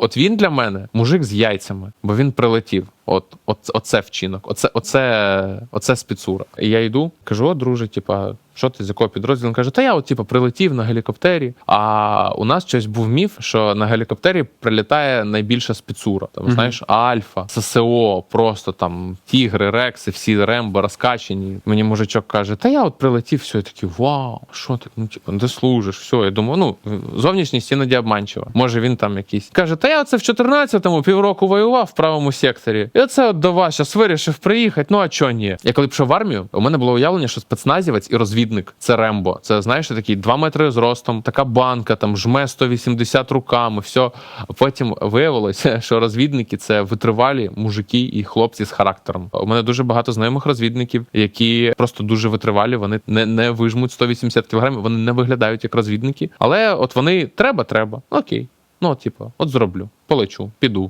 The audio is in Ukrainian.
От він для мене мужик з яйцями, бо він прилетів. От, от оце вчинок, оце, оце, оце спецура. І я йду, кажу: о, друже, типа, що ти з якого підрозділу? Він каже, та я от типа прилетів на гелікоптері. А у нас щось був міф, що на гелікоптері прилітає найбільша спецура. Там, знаєш, Альфа, ССО, просто там тігри, рекси, всі рембо розкачені. Мені мужичок каже, та я от прилетів, все, я такий, вау, що ти? Ну, типу, де служиш? Все, я думаю, ну зовнішність іноді обманчива. Може він там якийсь. Каже, та я оце в 14-му півроку воював в правому секторі. І оце от до вас зараз вирішив приїхати. Ну а чого ні? Я коли пішов в армію, у мене було уявлення, що спецназівець і розвідник це Рембо. Це знаєш, такий 2 метри зростом, така банка, там жме 180 руками. все. Потім виявилося, що розвідники це витривалі мужики і хлопці з характером. У мене дуже багато знайомих розвідників, які просто дуже витривалі. Вони не, не вижмуть 180 кілограмів, вони не виглядають як розвідники. Але от вони треба, треба. Окей. Ну, типу, от зроблю, полечу, піду.